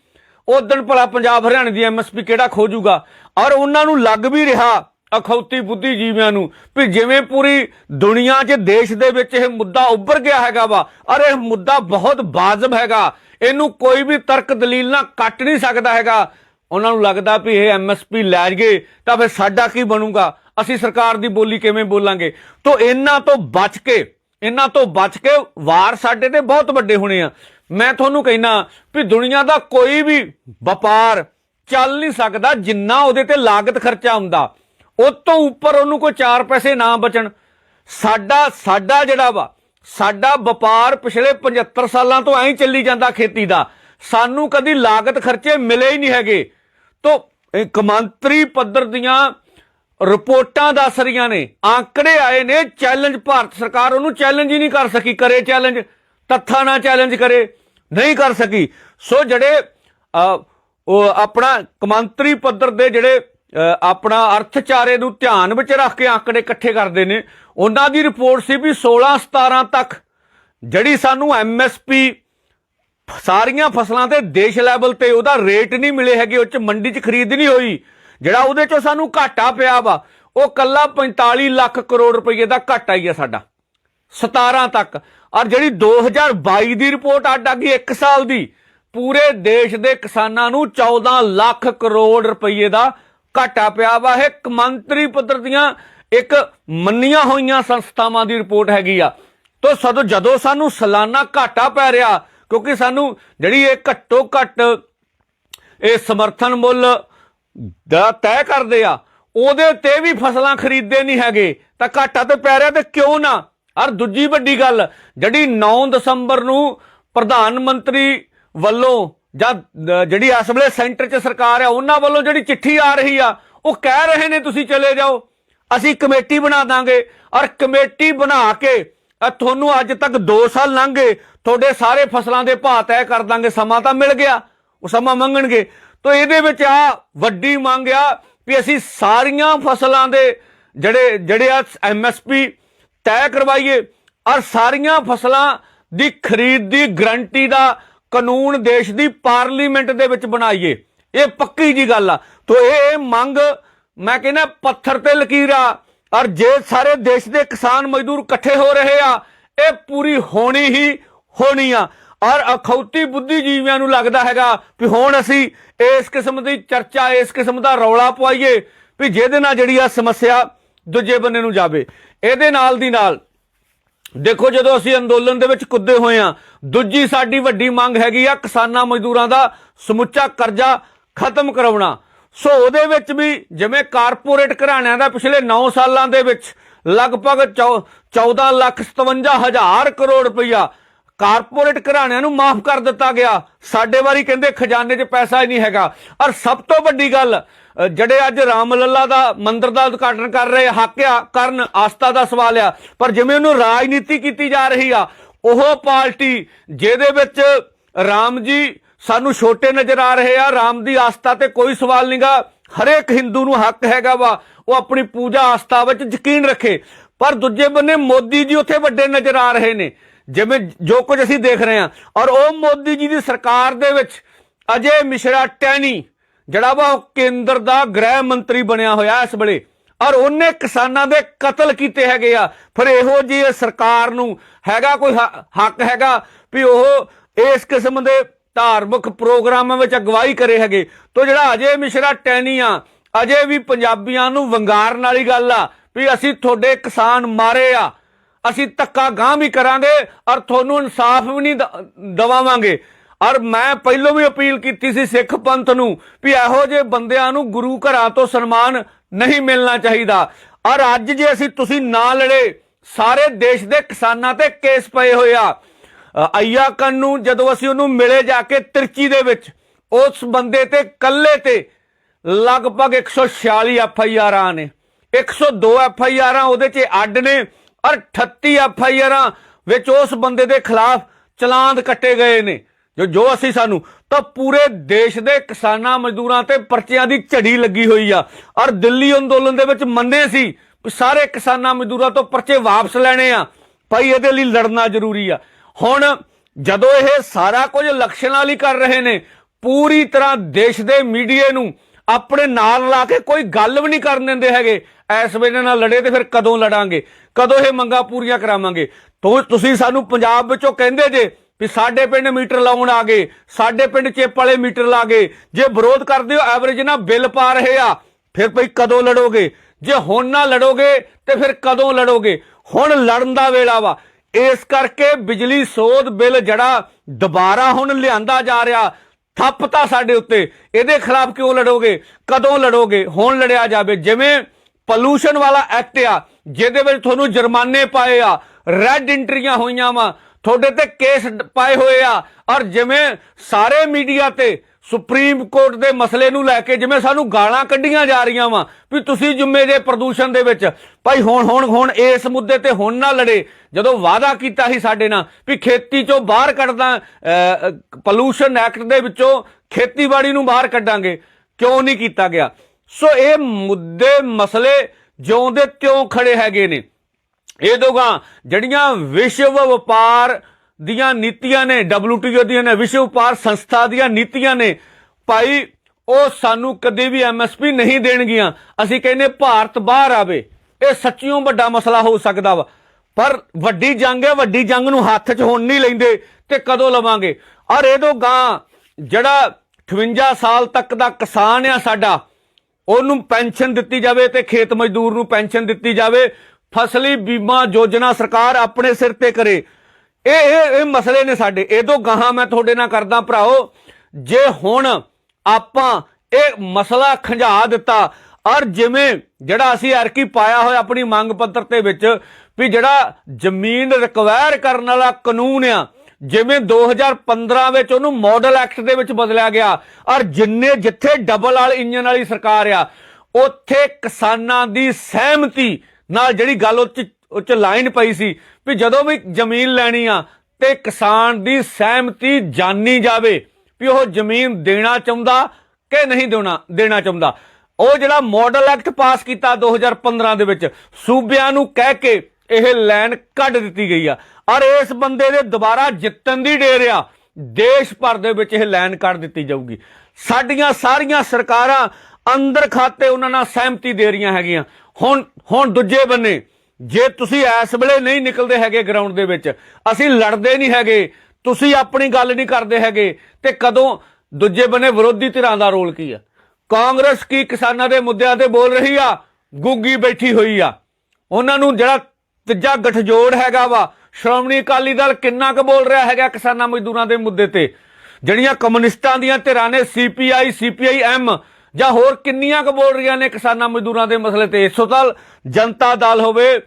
ਉਦੋਂ ਭਲਾ ਪੰਜਾਬ ਹਰਿਆਣੇ ਦੀ ਐਮਐਸਪੀ ਕਿਹੜਾ ਖੋਜੂਗਾ? ਔਰ ਉਹਨਾਂ ਨੂੰ ਲੱਗ ਵੀ ਰਿਹਾ ਅਖੌਤੀ ਬੁੱਧੀਜੀਵੀਆਂ ਨੂੰ ਵੀ ਜਿਵੇਂ ਪੂਰੀ ਦੁਨੀਆ 'ਚ ਦੇਸ਼ ਦੇ ਵਿੱਚ ਇਹ ਮੁੱਦਾ ਉੱਭਰ ਗਿਆ ਹੈਗਾ ਵਾ, ਔਰ ਇਹ ਮੁੱਦਾ ਬਹੁਤ ਬਾਜ਼ਬ ਹੈਗਾ। ਇਹਨੂੰ ਕੋਈ ਵੀ ਤਰਕ ਦਲੀਲ ਨਾਲ ਕੱਟ ਨਹੀਂ ਸਕਦਾ ਹੈਗਾ। ਉਹਨਾਂ ਨੂੰ ਲੱਗਦਾ ਵੀ ਇਹ ਐਮਐਸਪੀ ਲੈ ਗਏ ਤਾਂ ਫਿਰ ਸਾਡਾ ਕੀ ਬਣੂਗਾ? ਅਸੀਂ ਸਰਕਾਰ ਦੀ ਬੋਲੀ ਕਿਵੇਂ ਬੋਲਾਂਗੇ? ਤੋਂ ਇਹਨਾਂ ਤੋਂ ਬਚ ਕੇ, ਇਹਨਾਂ ਤੋਂ ਬਚ ਕੇ ਵਾਰ ਸਾਡੇ ਤੇ ਬਹੁਤ ਵੱਡੇ ਹੋਣੇ ਆ। ਮੈਂ ਤੁਹਾਨੂੰ ਕਹਿਣਾ ਵੀ ਦੁਨੀਆ ਦਾ ਕੋਈ ਵੀ ਵਪਾਰ ਚੱਲ ਨਹੀਂ ਸਕਦਾ ਜਿੰਨਾ ਉਹਦੇ ਤੇ ਲਾਗਤ ਖਰਚਾ ਹੁੰਦਾ। ਉਹ ਤੋਂ ਉੱਪਰ ਉਹਨੂੰ ਕੋਈ 4 ਪੈਸੇ ਨਾ ਬਚਣ। ਸਾਡਾ ਸਾਡਾ ਜਿਹੜਾ ਵਾ ਸਾਡਾ ਵਪਾਰ ਪਿਛਲੇ 75 ਸਾਲਾਂ ਤੋਂ ਐਂ ਹੀ ਚੱਲੀ ਜਾਂਦਾ ਖੇਤੀ ਦਾ। ਸਾਨੂੰ ਕਦੀ ਲਾਗਤ ਖਰਚੇ ਮਿਲੇ ਹੀ ਨਹੀਂ ਹੈਗੇ। ਤੋਂ, ਇਹ ਕਮਾਂਤਰੀ ਪੱਧਰ ਦੀਆਂ ਰਿਪੋਰਟਾਂ ਦੱਸ ਰਹੀਆਂ ਨੇ। ਆંકੜੇ ਆਏ ਨੇ ਚੈਲੰਜ ਭਾਰਤ ਸਰਕਾਰ ਉਹਨੂੰ ਚੈਲੰਜ ਹੀ ਨਹੀਂ ਕਰ ਸਕੀ। ਕਰੇ ਚੈਲੰਜ ਤੱਥਾਂ ਨਾਲ ਚੈਲੰਜ ਕਰੇ, ਨਹੀਂ ਕਰ ਸਕੀ। ਸੋ ਜਿਹੜੇ ਉਹ ਆਪਣਾ ਕਮਾਂਤਰੀ ਪੱਧਰ ਦੇ ਜਿਹੜੇ ਆਪਣਾ ਅਰਥਚਾਰੇ ਨੂੰ ਧਿਆਨ ਵਿੱਚ ਰੱਖ ਕੇ ਆંકੜੇ ਇਕੱਠੇ ਕਰਦੇ ਨੇ। ਉਹਨਾਂ ਦੀ ਰਿਪੋਰਟ ਸੀ ਵੀ 16 17 ਤੱਕ ਜਿਹੜੀ ਸਾਨੂੰ ਐਮਐਸਪੀ ਸਾਰੀਆਂ ਫਸਲਾਂ ਤੇ ਦੇਸ਼ ਲੈਵਲ ਤੇ ਉਹਦਾ ਰੇਟ ਨਹੀਂ ਮਿਲੇ ਹੈਗੇ, ਉਹ ਚ ਮੰਡੀ ਚ ਖਰੀਦ ਨਹੀਂ ਹੋਈ, ਜਿਹੜਾ ਉਹਦੇ ਚੋਂ ਸਾਨੂੰ ਘਾਟਾ ਪਿਆ ਵਾ, ਉਹ ਕੱਲਾ 45 ਲੱਖ ਕਰੋੜ ਰੁਪਏ ਦਾ ਘਾਟਾ ਹੀ ਆ ਸਾਡਾ 17 ਤੱਕ। ਔਰ ਜਿਹੜੀ 2022 ਦੀ ਰਿਪੋਰਟ ਅੱਡ ਆ ਗਈ 1 ਸਾਲ ਦੀ, ਪੂਰੇ ਦੇਸ਼ ਦੇ ਕਿਸਾਨਾਂ ਨੂੰ 14 ਲੱਖ ਕਰੋੜ ਰੁਪਏ ਦਾ ਘਾਟਾ ਪਿਆ ਵਾ। ਇਹ ਕਮੰਤਰੀ ਪੱਧਰ ਦੀਆਂ ਇੱਕ ਮੰਨੀਆਂ ਹੋਈਆਂ ਸੰਸਥਾਵਾਂ ਦੀ ਰਿਪੋਰਟ ਹੈਗੀ ਆ। ਤੋਂ ਸਦੋਂ ਜਦੋਂ ਸਾਨੂੰ ਸਾਲਾਨਾ ਘਾਟਾ ਪੈ ਰਿਹਾ, ਕਿਉਂਕਿ ਸਾਨੂੰ ਜਿਹੜੀ ਇਹ ਘੱਟੋ ਘੱਟ ਇਹ ਸਮਰਥਨ ਮੁੱਲ ਦਾ ਤੈਅ ਕਰਦੇ ਆ, ਉਹਦੇ ਤੇ ਵੀ ਫਸਲਾਂ ਖਰੀਦਦੇ ਨਹੀਂ ਹੈਗੇ। ਤਾਂ ਘਾਟਾ ਤੇ ਪੈ ਰਿਹਾ ਤੇ ਕਿਉਂ ਨਾ? ਔਰ ਦੂਜੀ ਵੱਡੀ ਗੱਲ, ਜਿਹੜੀ 9 ਦਸੰਬਰ ਨੂੰ ਪ੍ਰਧਾਨ ਮੰਤਰੀ ਵੱਲੋਂ ਜਾਂ ਜਿਹੜੀ ਇਸ ਵੇਲੇ ਸੈਂਟਰ 'ਚ ਸਰਕਾਰ ਆ, ਉਹਨਾਂ ਵੱਲੋਂ ਜਿਹੜੀ ਚਿੱਠੀ ਆ ਰਹੀ ਆ, ਉਹ ਕਹਿ ਰਹੇ ਨੇ ਤੁਸੀਂ ਚਲੇ ਜਾਓ। ਅਸੀਂ ਕਮੇਟੀ ਬਣਾ ਦਾਂਗੇ ਔਰ ਕਮੇਟੀ ਬਣਾ ਕੇ ਤੁਹਾਨੂੰ ਅੱਜ ਤੱਕ 2 ਸਾਲ ਲੰਘ ਗਏ। ਤੁਹਾਡੇ ਸਾਰੇ ਫਸਲਾਂ ਦੇ ਭਾਅ ਤੈਅ ਕਰ ਦਾਂਗੇ, ਸਮਾਂ ਤਾਂ ਮਿਲ ਗਿਆ। ਉਹ ਸਮਾਂ ਮੰਗਣਗੇ। ਤਾਂ ਇਹਦੇ ਵਿੱਚ ਆ ਵੱਡੀ ਮੰਗ ਆ ਵੀ ਅਸੀਂ ਸਾਰੀਆਂ ਫਸਲਾਂ ਦੇ ਜਿਹੜੇ ਜਿਹੜੇ ਆ ਐਮਐਸਪੀ ਤੈਅ ਕਰਵਾਈਏ ਔਰ ਸਾਰੀਆਂ ਫਸਲਾਂ ਦੀ ਖਰੀਦ ਦੀ ਗਰੰਟੀ ਦਾ ਕਾਨੂੰਨ ਦੇਸ਼ ਦੀ ਪਾਰਲੀਮੈਂਟ ਦੇ ਵਿੱਚ ਬਣਾਈਏ। ਇਹ ਪੱਕੀ ਜੀ ਗੱਲ ਆ। ਤੋ ਇਹ ਮੰਗ ਮੈਂ ਕਹਿੰਦਾ ਪੱਥਰ ਤੇ ਲਕੀਰ। ਆ ਔਰ ਜੇ ਸਾਰੇ ਦੇਸ਼ ਦੇ ਕਿਸਾਨ ਮਜ਼ਦੂਰ ਇਕੱਠੇ ਹੋ ਰਹੇ ਆ, ਇਹ ਪੂਰੀ ਹੋਣੀ ਹੀ ਹੋਣੀ ਆ। ਔਰ ਅਖੌਤੀ ਬੁੱਧੀਜੀਵੀਆਂ ਨੂੰ ਲੱਗਦਾ ਹੈਗਾ ਵੀ ਹੁਣ ਅਸੀਂ ਇਸ ਕਿਸਮ ਦੀ ਚਰਚਾ, ਇਸ ਕਿਸਮ ਦਾ ਰੌਲਾ ਪਵਾਈਏ ਵੀ ਜਿਹਦੇ ਨਾਲ ਜਿਹੜੀ ਆ ਸਮੱਸਿਆ ਦੂਜੇ ਬੰਨੇ ਨੂੰ ਜਾਵੇ। ਇਹਦੇ ਨਾਲ ਦੀ ਨਾਲ ਦੇਖੋ ਜਦੋਂ ਅਸੀਂ ਅੰਦੋਲਨ ਦੇ ਵਿੱਚ ਕੁੱਦੇ ਹੋਏ ਆ ਦੂਜੀ ਸਾਡੀ ਵੱਡੀ ਮੰਗ ਹੈਗੀ ਆ ਕਿਸਾਨਾਂ ਮਜ਼ਦੂਰਾਂ ਦਾ ਸਮੁੱਚਾ ਕਰਜ਼ਾ ਖਤਮ ਕਰਾਉਣਾ। ਸੋ ਉਹਦੇ ਵਿੱਚ ਵੀ ਜਿਵੇਂ ਕਾਰਪੋਰੇਟ ਘਰਾਣਿਆਂ ਦਾ ਪਿਛਲੇ 9 ਸਾਲਾਂ ਦੇ ਵਿੱਚ ਲਗਭਗ 14 ਲੱਖ 57 ਹਜ਼ਾਰ ਕਰੋੜ ਰੁਪਈਆ ਕਾਰਪੋਰੇਟ ਘਰਾਣਿਆਂ ਨੂੰ ਮਾਫ ਕਰ ਦਿੱਤਾ ਗਿਆ। ਸਾਡੇ ਵਾਰੀ ਕਹਿੰਦੇ ਖਜ਼ਾਨੇ 'ਚ ਪੈਸਾ ਹੀ ਨਹੀਂ ਹੈਗਾ। ਔਰ ਸਭ ਤੋਂ ਵੱਡੀ ਗੱਲ ਜਿਹੜੇ ਅੱਜ ਰਾਮ ਲੱਲਾ ਦਾ ਮੰਦਿਰ ਦਾ ਉਦਘਾਟਨ ਕਰ ਰਹੇ, ਹਾਕਿਆ ਕਰਨ ਆਸਥਾ ਦਾ ਸਵਾਲ ਆ। ਪਰ ਜਿਵੇਂ ਉਹਨੂੰ ਰਾਜਨੀਤੀ ਕੀਤੀ ਜਾ ਰਹੀ ਆ, ਉਹ ਪਾਰਟੀ ਜਿਹਦੇ ਵਿੱਚ ਰਾਮ ਜੀ ਸਾਨੂੰ ਛੋਟੇ ਨਜ਼ਰ ਆ ਰਹੇ ਆ, ਰਾਮ ਦੀ ਆਸਥਾ ਤੇ ਕੋਈ ਸਵਾਲ ਨਹੀਂਗਾ ਹਰੇਕ ਹਿੰਦੂ ਨੂੰ ਹੱਕ ਹੈਗਾ ਵਾ, ਉਹ ਆਪਣੀ ਪੂਜਾ ਆਸਥਾ ਵਿੱਚ ਯਕੀਨ ਰੱਖੇ। ਪਰ ਦੂਜੇ ਬੰਨੇ ਮੋਦੀ ਜੀ ਉੱਥੇ ਵੱਡੇ ਨਜ਼ਰ ਆ ਰਹੇ ਨੇ, ਜਿਵੇਂ ਜੋ ਕੁਝ ਅਸੀਂ ਦੇਖ ਰਹੇ ਹਾਂ ਔਰ ਉਹ ਮੋਦੀ ਜੀ ਦੀ ਸਰਕਾਰ ਦੇ ਵਿੱਚ ਅਜੇ ਮਿਸ਼ਰਾ ਟੈਣੀ ਜਿਹੜਾ ਵਾ ਉਹ ਕੇਂਦਰ ਦਾ ਗ੍ਰਹਿ ਮੰਤਰੀ ਬਣਿਆ ਹੋਇਆ ਇਸ ਵੇਲੇ। ਔਰ ਉਹਨੇ ਕਿਸਾਨਾਂ ਦੇ ਕਤਲ ਕੀਤੇ ਹੈਗੇ ਆ। ਫਿਰ ਇਹੋ ਜੀ ਸਰਕਾਰ ਨੂੰ ਹੈਗਾ ਕੋਈ ਹੱਕ ਹੈਗਾ ਵੀ ਉਹ ਇਸ ਕਿਸਮ ਦੇ ਧਾਰਮਿਕ ਪ੍ਰੋਗਰਾਮਾਂ ਵਿੱਚ ਅਗਵਾਈ ਕਰੇ ਹੈਗੇ। ਤੋ ਜਿਹੜਾ ਅਜੇ ਮਿਸ਼ਰਾ ਟੈਣੀ ਆ, ਅਜੇ ਵੀ ਪੰਜਾਬੀਆਂ ਨੂੰ ਵੰਗਾਰਨ ਵਾਲੀ ਗੱਲ ਆ ਵੀ ਅਸੀਂ ਤੁਹਾਡੇ ਕਿਸਾਨ ਮਾਰੇ ਆ। ਅਸੀਂ ਧੱਕਾ ਗਾਂ ਵੀ ਕਰਾਂਗੇ ਔਰ ਤੁਹਾਨੂੰ ਇਨਸਾਫ ਵੀ ਨਹੀਂ ਦਵਾਵਾਂਗੇ। ਔਰ ਮੈਂ ਪਹਿਲੋਂ ਵੀ ਅਪੀਲ ਕੀਤੀ ਸੀ ਸਿੱਖ ਪੰਥ ਨੂੰ ਵੀ ਇਹੋ ਜਿਹੇ ਬੰਦਿਆਂ ਨੂੰ ਗੁਰੂ ਘਰਾਂ ਤੋਂ ਸਨਮਾਨ ਨਹੀਂ ਮਿਲਣਾ ਚਾਹੀਦਾ। ਔਰ ਅੱਜ ਜੇ ਅਸੀਂ ਤੁਸੀਂ ਨਾ ਲੜੇ ਸਾਰੇ ਦੇਸ਼ ਦੇ ਕਿਸਾਨਾਂ ਤੇ ਕੇਸ ਪਏ ਹੋਏ ਆ। ਅ, ਅਯ्या ਜਦੋਂ ਅਸੀਂ ਉਹਨੂੰ ਮਿਲੇ ਜਾ ਕੇ ਤਿਰਚੀ ਦੇ ਵਿੱਚ ਉਸ ਬੰਦੇ ਤੇ ਕੱਲੇ ਤੇ ਲਗਭਗ 146 ਐਫ ਆਈ ਆਰਾਂ ਨੇ। 102 ਐਫ ਆਈ ਆਰਾਂ ਉਹਦੇ 'ਚ ਅੱਡ ਨੇ ਔਰ 38 ਐਫ ਆਈ ਆਰਾਂ ਵਿੱਚ ਉਸ ਬੰਦੇ ਦੇ ਖਿਲਾਫ ਚਲਾਨ ਕੱਟੇ ਗਏ ਨੇ। ਜੋ ਜੋ ਅਸੀਂ ਸਾਨੂੰ, ਤਾਂ ਪੂਰੇ ਦੇਸ਼ ਦੇ ਕਿਸਾਨਾਂ ਮਜ਼ਦੂਰਾਂ ਤੇ ਪਰਚਿਆਂ ਦੀ ਝੜੀ ਲੱਗੀ ਹੋਈ ਆ। ਔਰ ਦਿੱਲੀ ਅੰਦੋਲਨ ਦੇ ਵਿੱਚ ਮੰਨੇ ਸੀ ਵੀ ਸਾਰੇ ਕਿਸਾਨਾਂ ਮਜ਼ਦੂਰਾਂ ਤੋਂ ਪਰਚੇ ਵਾਪਸ ਲੈਣੇ ਆ। ਭਾਈ, ਇਹਦੇ ਲਈ ਲੜਨਾ ਜ਼ਰੂਰੀ ਆ। ਹੁਣ ਜਦੋਂ ਇਹ ਸਾਰਾ ਕੁਝ ਲਕਸ਼ਣਾਂ ਲਈ ਕਰ ਰਹੇ ਨੇ, ਪੂਰੀ ਤਰ੍ਹਾਂ ਦੇਸ਼ ਦੇ ਮੀਡੀਏ ਨੂੰ ਆਪਣੇ ਨਾਲ ਲਾ ਕੇ ਕੋਈ ਗੱਲ ਵੀ ਨਹੀਂ ਕਰਨ ਦਿੰਦੇ ਹੈਗੇ। ਐਸ ਵੇਲੇ ਨਾਲ ਲੜੇ ਤੇ ਫਿਰ ਕਦੋਂ ਲੜਾਂਗੇ? ਕਦੋਂ ਇਹ ਮੰਗਾਂ ਪੂਰੀਆਂ ਕਰਾਵਾਂਗੇ? ਤੁਸੀਂ ਸਾਨੂੰ ਪੰਜਾਬ ਵਿੱਚੋਂ ਕਹਿੰਦੇ ਜੇ ਵੀ ਸਾਡੇ ਪਿੰਡ ਮੀਟਰ ਲਾਉਣ ਆ ਗਏ, ਸਾਡੇ ਪਿੰਡ ਚੇਪ ਵਾਲੇ ਮੀਟਰ ਲਾ ਗਏ। ਜੇ ਵਿਰੋਧ ਕਰਦੇ ਹੋ ਐਵਰੇਜ ਨਾਲ ਬਿੱਲ ਪਾ ਰਹੇ ਆ, ਫਿਰ ਭਈ ਕਦੋਂ ਲੜੋਗੇ? ਜੇ ਹੁਣ ਨਾ ਲੜੋਗੇ, ਤੇ ਫਿਰ ਕਦੋਂ ਲੜੋਗੇ? ਹੁਣ ਲੜਨ ਦਾ ਵੇਲਾ ਵਾ। ਇਸ ਕਰਕੇ ਬਿਜਲੀ ਸੋਧ ਬਿੱਲ ਜਿਹੜਾ ਦੁਬਾਰਾ ਹੁਣ ਲਿਆਂਦਾ ਜਾ ਰਿਹਾ। ਥੱਪਤਾ ਸਾਡੇ ਉੱਤੇ। ਇਹਦੇ ਖਿਲਾਫ ਕਿਉਂ ਲੜੋਗੇ? ਕਦੋਂ ਲੜੋਗੇ? ਹੁਣ ਲੜਿਆ ਜਾਵੇ। ਜਿਵੇਂ ਪੋਲੂਸ਼ਨ ਵਾਲਾ ਐਕਟ ਆ, ਜਿਹਦੇ ਵਿੱਚ ਤੁਹਾਨੂੰ ਜੁਰਮਾਨੇ ਪਾਏ ਆ। ਰੈੱਡ ਇੰਟਰੀਆਂ ਹੋਈਆਂ ਵਾ। ਤੁਹਾਡੇ ਤੇ ਕੇਸ ਪਾਏ ਹੋਏ ਆ। ਔਰ ਜਿਵੇਂ ਸਾਰੇ ਮੀਡੀਆ ਤੇ ਸੁਪਰੀਮ ਕੋਰਟ ਦੇ ਮਸਲੇ ਨੂੰ ਲੈ ਕੇ ਜਿਵੇਂ ਸਾਨੂੰ ਗਾਲਾਂ ਕੱਢੀਆਂ ਜਾ ਰਹੀਆਂ ਵਾ ਵੀ ਤੁਸੀਂ ਜੁੰਮੇ ਜੇ ਪ੍ਰਦੂਸ਼ਣ ਦੇ ਵਿੱਚ, ਭਾਈ ਹੁਣ ਹੁਣ ਹੁਣ ਇਸ ਮੁੱਦੇ ਤੇ ਹੁਣ ਨਾ ਲੜੇ। ਜਦੋਂ ਵਾਅਦਾ ਕੀਤਾ ਸੀ ਸਾਡੇ ਨਾਲ ਵੀ ਖੇਤੀ ਚੋਂ ਬਾਹਰ ਕੱਢਦਾ ਪੋਲੂਸ਼ਨ ਐਕਟ ਦੇ ਵਿੱਚੋਂ ਖੇਤੀਬਾੜੀ ਨੂੰ ਬਾਹਰ ਕੱਢਾਂਗੇ, ਕਿਉਂ ਨਹੀਂ ਕੀਤਾ ਗਿਆ? ਸੋ ਇਹ ਮੁੱਦੇ, ਮਸਲੇ ਜਿਉਂ ਦੇ ਤਿਉਂ ਖੜੇ ਹੈਗੇ ਨੇ। ਇਹ ਦੋਗਾ, ਜਿਹੜੀਆਂ ਵਿਸ਼ਵ ਵਪਾਰ ਦੀਆਂ ਨੀਤੀਆਂ ਨੇ WTO ਦੀਆਂ ਨੇ, ਵਿਸ਼ਵ ਵਪਾਰ ਸੰਸਥਾ ਦੀਆਂ ਨੀਤੀਆਂ ਨੇ, ਭਾਈ, ਉਹ ਸਾਨੂੰ ਕਦੇ ਵੀ MSP ਨਹੀਂ ਦੇਣਗੀਆਂ। ਅਸੀਂ ਕਹਿੰਨੇ ਭਾਰਤ ਬਾਹਰ ਆਵੇ, ਇਹ ਸੱਚੀਓ ਵੱਡਾ ਮਸਲਾ ਹੋ ਸਕਦਾ ਵਾ। ਪਰ ਵੱਡੀ ਜੰਗ ਹੈ, ਵੱਡੀ ਜੰਗ ਨੂੰ ਹੱਥ 'ਚ ਹੁਣ ਨਹੀਂ ਲੈਂਦੇ ਤੇ ਕਦੋਂ ਲਵਾਂਗੇ? ਔਰ ਇਹਦੋਂ ਗਾਂ ਜਿਹੜਾ 58 ਸਾਲ ਤੱਕ ਦਾ ਕਿਸਾਨ ਆ ਸਾਡਾ, ਉਹਨੂੰ ਪੈਨਸ਼ਨ ਦਿੱਤੀ ਜਾਵੇ ਤੇ ਖੇਤ ਮਜ਼ਦੂਰ ਨੂੰ ਪੈਨਸ਼ਨ ਦਿੱਤੀ ਜਾਵੇ ਫਸਲੀ ਬੀਮਾ ਯੋਜਨਾ ਸਰਕਾਰ ਆਪਣੇ ਸਿਰ ਤੇ ਕਰੇ। ਇਹ ਇਹ ਇਹ ਮਸਲੇ ਨੇ ਸਾਡੇ। ਇਹਦੋਂ ਗਾਹਾਂ ਮੈਂ ਤੁਹਾਡੇ ਨਾਲ ਕਰਦਾ ਭਰਾਓ। ਜੇ ਹੁਣ ਆਪਾਂ ਇਹ ਮਸਲਾ ਖੰਝਾ ਦਿੱਤਾ ਔਰ ਜਿਵੇਂ ਜਿਹੜਾ ਅਸੀਂ ਅਰਕੀ ਪਾਇਆ ਹੋਇਆ ਆਪਣੀ ਮੰਗ ਪੱਤਰ ਤੇ ਵਿੱਚ ਵੀ ਜਿਹੜਾ ਜ਼ਮੀਨ ਰਿਕਵਾਇਰ ਕਰਨ ਵਾਲਾ ਕਾਨੂੰਨ ਆ, ਜਿਵੇਂ 2015 ਵਿੱਚ ਉਹਨੂੰ ਮਾਡਲ ਐਕਟ ਦੇ ਵਿੱਚ ਬਦਲਿਆ ਗਿਆ ਔਰ ਜਿੰਨੇ ਜਿੱਥੇ ਡਬਲ ਵਾਲ ਇੰਜਨ ਵਾਲੀ ਸਰਕਾਰ ਆ, ਉੱਥੇ ਕਿਸਾਨਾਂ ਦੀ ਸਹਿਮਤੀ ਨਾਲ ਜਿਹੜੀ ਗੱਲ ਉਹ 'ਚ ਉਹ 'ਚ ਲਾਈਨ ਪਈ ਸੀ ਵੀ ਜਦੋਂ ਵੀ ਜ਼ਮੀਨ ਲੈਣੀ ਆ ਤੇ ਕਿਸਾਨ ਦੀ ਸਹਿਮਤੀ ਜਾਣੀ ਜਾਵੇ ਵੀ ਉਹ ਜ਼ਮੀਨ ਦੇਣਾ ਚਾਹੁੰਦਾ ਕਿ ਨਹੀਂ ਦੇਣਾ ਦੇਣਾ ਚਾਹੁੰਦਾ। ਉਹ ਜਿਹੜਾ ਮਾਡਲ ਐਕਟ ਪਾਸ ਕੀਤਾ 2015 ਦੇ ਵਿੱਚ, ਸੂਬਿਆਂ ਨੂੰ ਕਹਿ ਕੇ ਇਹ ਲਾਈਨ ਕੱਢ ਦਿੱਤੀ ਗਈ ਆ। ਔਰ ਇਸ ਬੰਦੇ ਦੇ ਦੁਬਾਰਾ ਜਿੱਤਣ ਦੀ ਡੇਰ ਆ, ਦੇਸ਼ ਭਰ ਦੇ ਵਿੱਚ ਇਹ ਲਾਈਨ ਕੱਢ ਦਿੱਤੀ ਜਾਊਗੀ। ਸਾਡੀਆਂ ਸਾਰੀਆਂ ਸਰਕਾਰਾਂ ਅੰਦਰ ਖਾਤੇ ਉਹਨਾਂ ਨਾਲ ਸਹਿਮਤੀ ਦੇ ਰਹੀਆਂ ਹੈਗੀਆਂ। ਹੁਣ ਹੁਣ ਦੂਜੇ ਬੰਨੇ, ਜੇ ਤੁਸੀਂ ਇਸ ਵੇਲੇ ਨਹੀਂ ਨਿਕਲਦੇ ਹੈਗੇ ਗਰਾਊਂਡ ਦੇ ਵਿੱਚ, ਅਸੀਂ ਲੜਦੇ ਨਹੀਂ ਹੈਗੇ, ਤੁਸੀਂ ਆਪਣੀ ਗੱਲ ਨਹੀਂ ਕਰਦੇ ਹੈਗੇ, ਤੇ ਕਦੋਂ ਦੂਜੇ ਬੰਨੇ ਵਿਰੋਧੀ ਧਿਰਾਂ ਦਾ ਰੋਲ ਕੀ ਆ? ਕਾਂਗਰਸ ਕੀ ਕਿਸਾਨਾਂ ਦੇ ਮੁੱਦਿਆਂ ਤੇ ਬੋਲ ਰਹੀ ਆ? ਗੁੱਗੀ ਬੈਠੀ ਹੋਈ ਆ। ਉਹਨਾਂ ਨੂੰ ਜਿਹੜਾ ਤੀਜਾ ਗਠਜੋੜ ਹੈਗਾ ਵਾ, ਸ਼੍ਰੋਮਣੀ ਅਕਾਲੀ ਦਲ ਕਿੰਨਾ ਕੁ ਬੋਲ ਰਿਹਾ ਹੈਗਾ ਕਿਸਾਨਾਂ ਮਜ਼ਦੂਰਾਂ ਦੇ ਮੁੱਦੇ ਤੇ? ਜਿਹੜੀਆਂ ਕਮਿਊਨਿਸਟਾਂ ਦੀਆਂ ਧਿਰਾਂ ਨੇ ਸੀਪੀਆਈ ਸੀਪੀਆਈਐਮ ਜਾਂ ਹੋਰ ਕਿੰਨੀਆਂ ਕੁ ਬੋਲ ਰਹੀਆਂ ਨੇ ਕਿਸਾਨਾਂ ਮਜ਼ਦੂਰਾਂ ਦੇ ਮਸਲੇ ਤੇ? ਇਸੋਤਲ ਜਨਤਾ ਦਲ ਹੋਵੇ,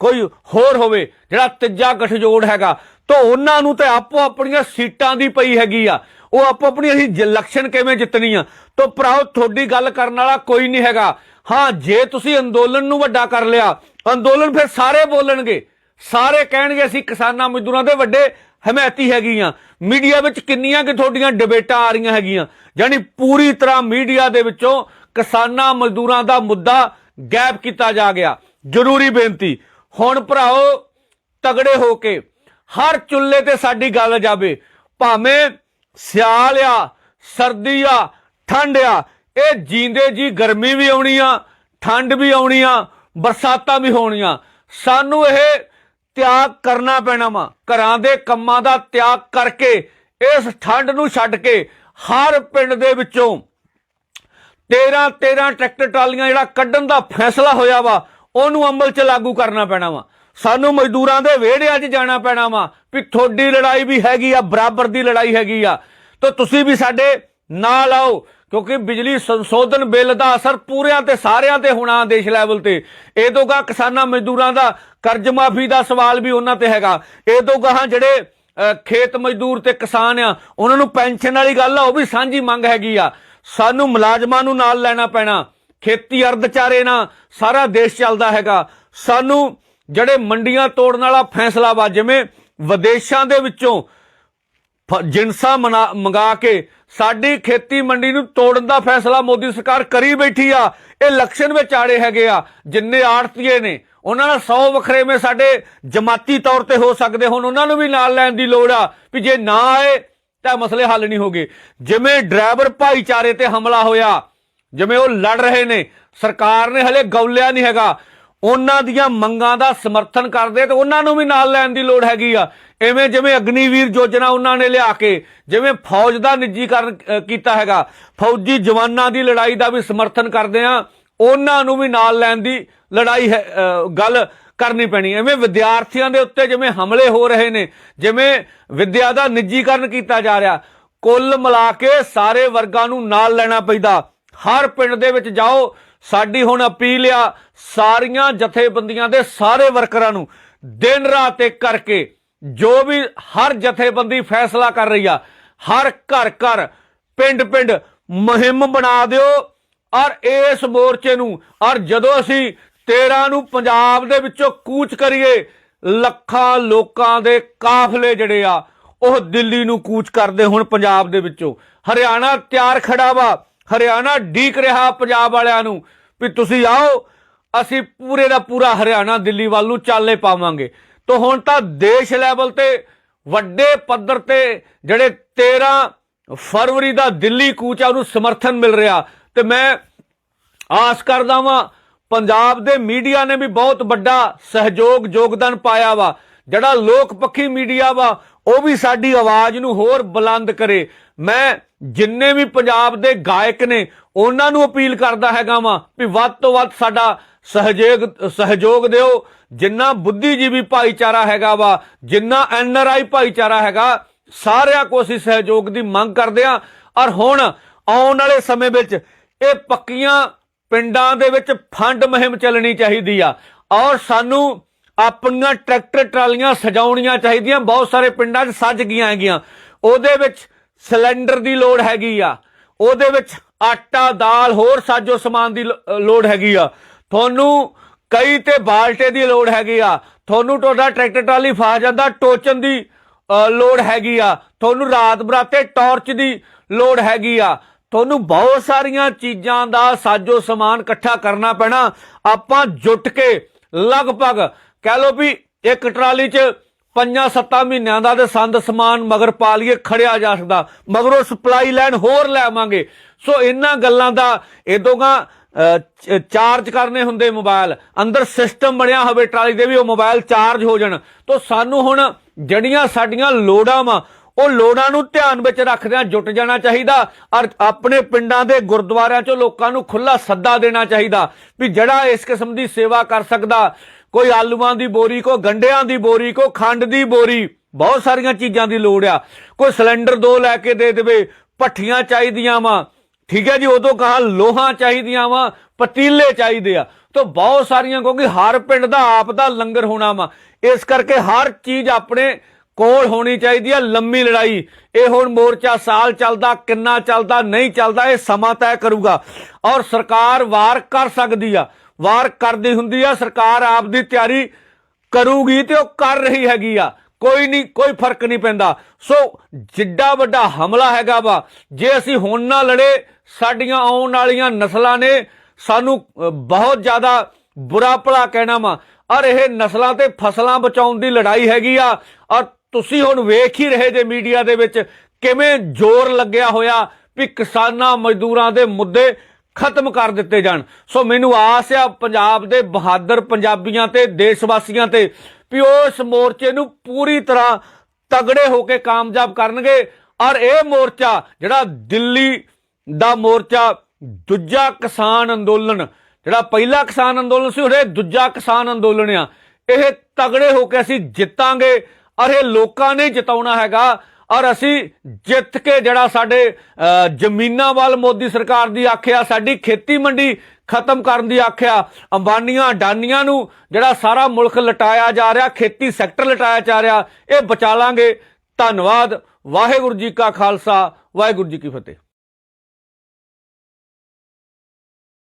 ਕੋਈ ਹੋਰ ਹੋਵੇ, ਜਿਹੜਾ ਤੀਜਾ ਗਠਜੋੜ ਹੈਗਾ, ਤਾਂ ਉਹਨਾਂ ਨੂੰ ਤੇ ਆਪੋ ਆਪਣੀਆਂ ਸੀਟਾਂ ਦੀ ਪਈ ਹੈਗੀ ਆ। ਉਹ ਆਪੋ ਆਪਣੀ ਅਸੀਂ ਇਲੈਕਸ਼ਨ ਕਿਵੇਂ ਜਿੱਤਣੀ ਆ? ਤਾਂ ਭਰਾਓ, ਤੁਹਾਡੀ ਗੱਲ ਕਰਨ ਵਾਲਾ ਕੋਈ ਨਹੀਂ ਹੈਗਾ। ਹਾਂ, ਜੇ ਤੁਸੀਂ ਅੰਦੋਲਨ ਨੂੰ ਵੱਡਾ ਕਰ ਲਿਆ, ਅੰਦੋਲਨ ਫਿਰ ਸਾਰੇ ਬੋਲਣਗੇ। ਸਾਰੇ ਕਹਿਣਗੇ ਅਸੀਂ ਕਿਸਾਨਾਂ ਮਜ਼ਦੂਰਾਂ ਦੇ ਵੱਡੇ ਹਮਾਇਤੀ ਹੈਗੀਆਂ ਮੀਡੀਆ ਵਿੱਚ ਕਿੰਨੀਆਂ ਕਿ ਤੁਹਾਡੀਆਂ ਡਿਬੇਟਾਂ ਆ ਰਹੀਆਂ ਹੈਗੀਆਂ। ਯਾਨੀ ਪੂਰੀ ਤਰ੍ਹਾਂ ਮੀਡੀਆ ਦੇ ਵਿੱਚੋਂ ਕਿਸਾਨਾਂ ਮਜ਼ਦੂਰਾਂ ਦਾ ਮੁੱਦਾ ਗਾਇਬ ਕੀਤਾ ਜਾ ਗਿਆ। ਜ਼ਰੂਰੀ ਬੇਨਤੀ, ਹੁਣ ਭਰਾਓ, ਤਗੜੇ ਹੋ ਕੇ ਹਰ ਚੁੱਲ੍ਹੇ ਤੇ ਸਾਡੀ ਗੱਲ ਜਾਵੇ। ਭਾਵੇਂ ਸਿਆਲ ਆ, ਸਰਦੀ ਆ, ਠੰਡ ਆ, ਇਹ ਜੀਂਦੇ ਜੀ ਗਰਮੀ ਵੀ ਆਉਣੀ ਆ, ਠੰਡ ਵੀ ਆਉਣੀ ਆ, ਬਰਸਾਤਾਂ ਵੀ ਹੋਣੀਆਂ। ਸਾਨੂੰ ਇਹ ਤਿਆਗ ਕਰਨਾ ਪੈਣਾ ਵਾ। ਘਰਾਂ ਦੇ ਕੰਮਾਂ ਦਾ ਤਿਆਗ ਕਰਕੇ, ਇਸ ਠੰਡ ਨੂੰ ਛੱਡ ਕੇ ਹਰ ਪਿੰਡ ਦੇ ਵਿੱਚੋਂ 13 13 ਟਰੈਕਟਰ ਟਰਾਲੀਆਂ ਜਿਹੜਾ ਕੱਢਣ ਦਾ ਫੈਸਲਾ ਹੋਇਆ ਵਾ, ਉਹਨੂੰ ਅਮਲ 'ਚ ਲਾਗੂ ਕਰਨਾ ਪੈਣਾ ਵਾ। ਸਾਨੂੰ ਮਜ਼ਦੂਰਾਂ ਦੇ ਵਿਹੜਿਆਂ 'ਚ ਜਾਣਾ ਪੈਣਾ ਵਾ ਵੀ ਤੁਹਾਡੀ ਲੜਾਈ ਵੀ ਹੈਗੀ ਆ, ਬਰਾਬਰ ਦੀ ਲੜਾਈ ਹੈਗੀ ਆ। ਤਾਂ ਤੁਸੀਂ ਵੀ ਸਾਡੇ ਨਾ ਆਓ, ਕਿਉਂਕਿ ਬਿਜਲੀ ਸੰਸ਼ੋਧਨ ਬਿੱਲ ਦਾ ਅਸਰ ਪੂਰਿਆਂ ਤੇ ਸਾਰਿਆਂ ਤੇ ਹੋਣਾ ਦੇਸ਼ ਲੈਵਲ ਤੇ। ਇਹ ਤੋਂ ਗਾ ਕਿਸਾਨਾਂ ਮਜ਼ਦੂਰਾਂ ਦਾ ਕਰਜ਼ ਮਾਫੀ ਦਾ ਸਵਾਲ ਵੀ ਉਹਨਾਂ ਤੇ ਹੈਗਾ। ਇਹ ਤੋਂ ਗਾਹਾਂ ਜਿਹੜੇ ਖੇਤ ਮਜ਼ਦੂਰ ਤੇ ਕਿਸਾਨ ਆ, ਉਹਨਾਂ ਨੂੰ ਪੈਨਸ਼ਨ ਵਾਲੀ ਗੱਲ ਆ, ਉਹ ਵੀ ਸਾਂਝੀ ਮੰਗ ਹੈਗੀ ਆ। ਸਾਨੂੰ ਮੁਲਾਜ਼ਮਾਂ ਨੂੰ ਨਾਲ ਲੈਣਾ ਪੈਣਾ। ਖੇਤੀ ਅਰਧਚਾਰੇ ਨਾਲ ਸਾਰਾ ਦੇਸ਼ ਚੱਲਦਾ ਹੈਗਾ। ਸਾਨੂੰ ਜਿਹੜੇ ਮੰਡੀਆਂ ਤੋੜਨ ਵਾਲਾ ਫੈਸਲਾ ਵਾ, ਜਿਵੇਂ ਵਿਦੇਸ਼ਾਂ ਦੇ ਵਿੱਚੋਂ ਫ- ਜਿਨਸਾਂ ਮਨਾ- ਮੰਗਾ ਕੇ ਸਾਡੀ ਖੇਤੀ ਮੰਡੀ ਨੂੰ ਤੋੜਨ ਦਾ ਫੈਸਲਾ ਮੋਦੀ ਸਰਕਾਰ ਕਰੀ ਬੈਠੀ ਆ। ਇਹ ਇਲੈਕਸ਼ਨ ਵਿੱਚ ਆੜੇ ਹੈਗੇ ਆ। ਜਿੰਨੇ ਆੜਤੀਏ ਨੇ, ਉਹਨਾਂ ਨਾਲ 100 ਵੱਖਰੇਵੇਂ ਸਾਡੇ ਜਮਾਤੀ ਤੌਰ ਤੇ ਹੋ ਸਕਦੇ ਹੁਣ। ਉਹਨਾਂ ਨੂੰ ਵੀ ਨਾਲ ਲੈਣ ਦੀ ਲੋੜ ਆ। ਵੀ ਜੇ ਨਾ ਆਏ, ਤਾਂ ਮਸਲੇ ਹੱਲ ਨਹੀਂ ਹੋਗੇ। ਜਿਵੇਂ ਡਰਾਈਵਰ ਭਾਈਚਾਰੇ ਤੇ ਹਮਲਾ ਹੋਇਆ, ਜਿਵੇਂ ਉਹ ਲੜ ਰਹੇ ਨੇ, ਸਰਕਾਰ ਨੇ ਹਲੇ ਗੌਲਿਆ ਨਹੀਂ ਹੈਗਾ। ਉਹਨਾਂ ਦੀਆਂ ਮੰਗਾਂ ਦਾ ਸਮਰਥਨ ਕਰਦੇ ਤੇ ਉਹਨਾਂ ਨੂੰ ਵੀ ਨਾਲ ਲੈਣ ਦੀ ਲੋੜ ਹੈਗੀ ਆ। ਐਵੇਂ ਜਿਵੇਂ ਅਗਨੀਵੀਰ ਯੋਜਨਾ ਉਹਨਾਂ ਨੇ ਲਿਆ ਕੇ, ਜਿਵੇਂ ਫੌਜ ਦਾ ਨਿੱਜੀਕਰਨ ਕੀਤਾ ਹੈਗਾ। ਫੌਜੀ ਜਵਾਨਾਂ ਦੀ ਲੜਾਈ ਦਾ ਵੀ ਸਮਰਥਨ ਕਰਦੇ ਆ। ਉਹਨਾਂ ਨੂੰ ਵੀ ਨਾਲ ਲੈਣ ਦੀ ਲੜਾਈ ਹੈ ਗੱਲ ਕਰਨੀ ਪੈਣੀ। ਐਵੇਂ ਵਿਦਿਆਰਥੀਆਂ ਦੇ ਉੱਤੇ ਜਿਵੇਂ ਹਮਲੇ ਹੋ ਰਹੇ ਨੇ, ਜਿਵੇਂ ਵਿਦਿਆ ਦਾ ਨਿੱਜੀਕਰਨ ਕੀਤਾ ਜਾ ਰਿਹਾ। ਕੁੱਲ ਮਿਲਾ ਕੇ ਸਾਰੇ ਵਰਗਾਂ ਨੂੰ ਨਾਲ ਲੈਣਾ ਪੈਂਦਾ ਹਰ ਪਿੰਡ ਦੇ ਵਿੱਚ ਜਾਓ, ਸਾਡੀ ਹੁਣ ਅਪੀਲ ਆ ਸਾਰੀਆਂ ਜਥੇਬੰਦੀਆਂ ਦੇ ਸਾਰੇ ਵਰਕਰਾਂ ਨੂੰ ਦਿਨ ਰਾਤ ਇੱਕ ਕਰਕੇ ਜੋ ਵੀ ਹਰ ਜਥੇਬੰਦੀ ਫੈਸਲਾ ਕਰ ਰਹੀ ਆ, ਹਰ ਘਰ ਘਰ, ਪਿੰਡ ਪਿੰਡ ਮੁਹਿੰਮ ਬਣਾ ਦਿਓ। ਔਰ ਇਸ ਮੋਰਚੇ ਨੂੰ, ਔਰ ਜਦੋਂ ਅਸੀਂ 13 ਨੂੰ ਪੰਜਾਬ ਦੇ ਵਿੱਚੋਂ ਕੂਚ ਕਰੀਏ, ਲੱਖਾਂ ਲੋਕਾਂ ਦੇ ਕਾਫਲੇ ਜਿਹੜੇ ਆ, ਉਹ ਦਿੱਲੀ ਨੂੰ ਕੂਚ ਕਰਦੇ ਹੁਣ ਪੰਜਾਬ ਦੇ ਵਿੱਚੋਂ। ਹਰਿਆਣਾ ਤਿਆਰ ਖੜਾ ਵਾ। ਹਰਿਆਣਾ ਡੀਕ ਰਿਹਾ ਪੰਜਾਬ ਵਾਲਿਆਂ ਨੂੰ ਵੀ ਤੁਸੀਂ ਆਓ, ਅਸੀਂ ਪੂਰੇ ਦਾ ਪੂਰਾ ਹਰਿਆਣਾ ਦਿੱਲੀ ਵੱਲ ਨੂੰ ਚਾਲੇ ਪਾਵਾਂਗੇ। ਤੋਂ ਹੁਣ ਤਾਂ ਦੇਸ਼ ਲੈਵਲ ਤੇ ਵੱਡੇ ਪੱਧਰ ਤੇ ਜਿਹੜੇ 13 ਫਰਵਰੀ ਦਾ ਦਿੱਲੀ ਕੂਚ ਆ, ਉਹਨੂੰ ਸਮਰਥਨ ਮਿਲ ਰਿਹਾ। ਤੇ ਮੈਂ ਆਸ ਕਰਦਾ ਵਾਂ, ਪੰਜਾਬ ਦੇ ਮੀਡੀਆ ਨੇ ਵੀ ਬਹੁਤ ਵੱਡਾ ਸਹਿਯੋਗ, ਯੋਗਦਾਨ ਪਾਇਆ ਵਾ। ਜਿਹੜਾ ਲੋਕ ਪੱਖੀ ਮੀਡੀਆ ਵਾ, ਉਹ ਵੀ ਸਾਡੀ ਆਵਾਜ਼ ਨੂੰ ਹੋਰ ਬੁਲੰਦ ਕਰੇ। ਮੈਂ ਜਿੰਨੇ ਵੀ ਪੰਜਾਬ ਦੇ ਗਾਇਕ ਨੇ, ਉਹਨਾਂ ਨੂੰ ਅਪੀਲ ਕਰਦਾ ਹੈਗਾ ਵਾਂ ਵੀ ਵੱਧ ਤੋਂ ਵੱਧ ਸਾਡਾ ਸਹਿਯੋਗ ਸਹਿਯੋਗ ਦਿਓ। ਜਿੰਨਾ ਬੁੱਧੀਜੀਵੀ ਭਾਈਚਾਰਾ ਹੈਗਾ ਵਾ, ਜਿੰਨਾ ਐਨਆਰਆਈ ਭਾਈਚਾਰਾ ਹੈਗਾ, ਸਾਰਿਆਂ ਕੋ ਅਸੀਂ ਸਹਿਯੋਗ ਦੀ ਮੰਗ ਕਰਦੇ ਆ। ਔਰ ਹੁਣ ਆਉਣ ਵਾਲੇ ਸਮੇਂ ਵਿੱਚ ਇਹ ਪੱਕੀਆਂ ਪਿੰਡਾਂ ਦੇ ਵਿੱਚ ਫੰਡ ਮੁਹਿੰਮ ਚੱਲਣੀ ਚਾਹੀਦੀ ਆ। ਔਰ ਸਾਨੂੰ ਆਪਣੀਆਂ ਟਰੈਕਟਰ, ਟਰਾਲੀਆਂ ਸਜਾਉਣੀਆਂ ਚਾਹੀਦੀਆਂ। ਬਹੁਤ ਸਾਰੇ ਪਿੰਡਾਂ 'ਚ ਸੱਜ ਗਈਆਂ ਹੈਗੀਆਂ। ਉਹਦੇ ਵਿੱਚ ਸਿਲੰਡਰ ਦੀ ਲੋੜ ਹੈਗੀ ਆ। ਉਹਦੇ ਵਿੱਚ ਆਟਾ, ਦਾਲ, ਹੋਰ ਸਾਜੋ ਸਮਾਨ ਦੀ ਲੋੜ ਹੈਗੀ ਆ। ਤੁਹਾਨੂੰ ਕਈ ਤੇ ਬਾਲਟੇ ਦੀ ਲੋੜ ਹੈਗੀ ਆ। ਤੁਹਾਨੂੰ ਤੁਹਾਡਾ ਟਰੈਕਟਰ ਟਰਾਲੀ ਫਾ ਜਾਂਦਾ ਟੋਚਨ ਦੀ ਲੋੜ ਹੈਗੀ ਆ। ਤੁਹਾਨੂੰ ਰਾਤ ਬਰਾਤੇ ਟਾਰਚ ਦੀ ਲੋੜ ਹੈਗੀ ਆ। ਤੁਹਾਨੂੰ ਬਹੁਤ ਸਾਰੀਆਂ ਚੀਜ਼ਾਂ ਦਾ ਸਾਜੋ ਸਮਾਨ ਇਕੱਠਾ ਕਰਨਾ ਪੈਣਾ। ਆਪਾਂ ਜੁਟ ਕੇ ਲਗਭਗ ਕਹਿ ਲਓ ਵੀ ਇੱਕ ਟਰਾਲੀ 'ਚ ਪੰਜਾਂ ਸੱਤਾਂ ਮਹੀਨਿਆਂ ਦਾ ਤੇ ਸੰਦ ਸਮਾਨ ਮਗਰ ਪਾ ਲਈਏ, ਖੜਿਆ ਜਾ ਸਕਦਾ। ਮਗਰੋਂ ਸਪਲਾਈ ਲਾਈਨ ਹੋਰ ਲੈਵਾਂਗੇ ਸੋ ਇਹਨਾਂ ਗੱਲਾਂ ਦਾ ਇਦੋਂਗਾ ਚਾਰਜ ਕਰਨੇ ਹੁੰਦੇ ਮੋਬਾਈਲ ਅੰਦਰ ਸਿਸਟਮ ਬਣਿਆ ਹੋਵੇ ਟਰਾਲੀ ਦੇ ਵੀ, ਉਹ ਮੋਬਾਈਲ ਚਾਰਜ ਹੋ ਜਾਣ। ਤਾਂ ਸਾਨੂੰ ਹੁਣ ਜਿਹੜੀਆਂ ਸਾਡੀਆਂ ਲੋੜਾਂ ਵਾ, ਉਹ ਲੋੜਾਂ ਨੂੰ ਧਿਆਨ ਵਿੱਚ ਰੱਖਦਿਆਂ ਜੁਟ ਜਾਣਾ ਚਾਹੀਦਾ। ਔਰ ਆਪਣੇ ਪਿੰਡਾਂ ਦੇ ਗੁਰਦੁਆਰਿਆਂ 'ਚੋਂ ਲੋਕਾਂ ਨੂੰ ਖੁੱਲਾ ਸੱਦਾ ਦੇਣਾ ਚਾਹੀਦਾ ਵੀ ਜਿਹੜਾ ਇਸ ਕਿਸਮ ਦੀ ਸੇਵਾ ਕਰ ਸਕਦਾ, ਕੋਈ ਆਲੂਆਂ ਦੀ ਬੋਰੀ ਕੋ ਗੰਡਿਆਂ ਦੀ ਬੋਰੀ ਕੋ ਖੰਡ ਦੀ ਬੋਰੀ, ਬਹੁਤ ਸਾਰੀਆਂ ਚੀਜ਼ਾਂ ਦੀ ਲੋੜ ਆ। ਕੋਈ ਸਿਲੰਡਰ ਦੋ ਲੈ ਕੇ ਦੇ ਦੇਵੇ, ਭੱਠੀਆਂ ਚਾਹੀਦੀਆਂ ਵਾ ਠੀਕ ਹੈ ਜੀ, ਉਦੋਂ ਕਹਾ ਲੋਹਾਂ ਚਾਹੀਦੀਆਂ ਵਾ ਪਤੀਲੇ ਚਾਹੀਦੇ ਆ। ਤਾਂ ਬਹੁਤ ਸਾਰੀਆਂ, ਕਿਉਂਕਿ ਹਰ ਪਿੰਡ ਦਾ ਆਪ ਦਾ ਲੰਗਰ ਹੋਣਾ ਵਾ। ਇਸ ਕਰਕੇ ਹਰ ਚੀਜ਼ ਆਪਣੇ ਕੋਲ ਹੋਣੀ ਚਾਹੀਦੀ ਆ, ਲੰਮੀ ਲੜਾਈ। ਇਹ ਹੁਣ ਮੋਰਚਾ ਸਾਲ ਚੱਲਦਾ, ਕਿੰਨਾ ਚੱਲਦਾ, ਨਹੀਂ ਚੱਲਦਾ, ਇਹ ਸਮਾਂ ਤੈਅ ਕਰੂਗਾ। ਔਰ ਸਰਕਾਰ ਵਾਰ ਕਰ ਸਕਦੀ ਆ। ਵਾਰ ਕਰਦੀ ਹੁੰਦੀ ਆ, ਸਰਕਾਰ ਆਪ ਦੀ ਤਿਆਰੀ ਕਰੂਗੀ ਤੇ ਉਹ ਕਰ ਰਹੀ ਹੈਗੀ ਆ। ਕੋਈ ਨਹੀਂ, ਕੋਈ ਫ਼ਰਕ ਨਹੀਂ ਪੈਂਦਾ। ਸੋ ਜਿੱਡਾ ਵੱਡਾ ਹਮਲਾ ਹੈਗਾ ਵਾ, ਜੇ ਅਸੀਂ ਹੁਣ ਨਾ ਲੜੇ, ਸਾਡੀਆਂ ਆਉਣ ਵਾਲੀਆਂ ਨਸਲਾਂ ਨੇ ਸਾਨੂੰ ਬਹੁਤ ਜ਼ਿਆਦਾ ਬੁਰਾ ਭਲਾ ਕਹਿਣਾ ਵਾ। ਔਰ ਇਹ ਨਸਲਾਂ ਤੇ ਫਸਲਾਂ ਬਚਾਉਣ ਦੀ ਲੜਾਈ ਹੈਗੀ ਆ। ਔਰ ਤੁਸੀਂ ਹੁਣ ਵੇਖ ਹੀ ਰਹੇ ਜੇ ਮੀਡੀਆ ਦੇ ਵਿੱਚ ਕਿਵੇਂ ਜ਼ੋਰ ਲੱਗਿਆ ਹੋਇਆ ਵੀ ਕਿਸਾਨਾਂ ਮਜ਼ਦੂਰਾਂ ਦੇ ਮੁੱਦੇ ਖਤਮ ਕਰ ਦਿੱਤੇ ਜਾਣ। ਸੋ ਮੈਨੂੰ ਆਸ ਆ ਪੰਜਾਬ ਦੇ ਬਹਾਦਰ ਪੰਜਾਬੀਆਂ ਤੇ ਦੇਸ਼ ਵਾਸੀਆਂ ਤੇ ਵੀ ਉਹ ਇਸ ਮੋਰਚੇ ਨੂੰ ਪੂਰੀ ਤਰ੍ਹਾਂ ਤਗੜੇ ਹੋ ਕੇ ਕਾਮਯਾਬ ਕਰਨਗੇ। ਔਰ ਇਹ ਮੋਰਚਾ, ਜਿਹੜਾ ਦਿੱਲੀ ਦਾ ਮੋਰਚਾ, ਦੂਜਾ ਕਿਸਾਨ ਅੰਦੋਲਨ, ਜਿਹੜਾ ਪਹਿਲਾ ਕਿਸਾਨ ਅੰਦੋਲਨ ਸੀ ਉਹ ਇਹ ਦੂਜਾ ਕਿਸਾਨ ਅੰਦੋਲਨ ਆ। ਇਹ ਤਗੜੇ ਹੋ ਕੇ ਅਸੀਂ ਜਿੱਤਾਂਗੇ ਔਰ ਇਹ ਲੋਕਾਂ ਨੇ ਜਿਤਾਉਣਾ ਹੈਗਾ। ਔਰ ਅਸੀਂ ਜਿੱਤ ਕੇ ਜਿਹੜਾ ਸਾਡੇ ਜ਼ਮੀਨਾਂ ਵੱਲ ਮੋਦੀ ਸਰਕਾਰ ਦੀ ਆਖਿਆ, ਸਾਡੀ ਖੇਤੀ ਮੰਡੀ ਖਤਮ ਕਰਨ ਦੀ ਆਖਿਆ, ਅੰਬਾਨੀਆਂ, ਅਡਾਨੀਆਂ ਨੂੰ ਜਿਹੜਾ ਸਾਰਾ ਮੁਲਕ ਲਟਾਇਆ ਜਾ ਰਿਹਾ, ਖੇਤੀ ਸੈਕਟਰ ਲਟਾਇਆ ਜਾ ਰਿਹਾ, ਇਹ ਬਚਾ ਲਾਂਗੇ। ਧੰਨਵਾਦ। ਵਾਹਿਗੁਰੂ ਜੀ ਕਾ ਖਾਲਸਾ। ਵਾਹਿਗੁਰੂ ਜੀ ਕੀ ਫਤਿਹ।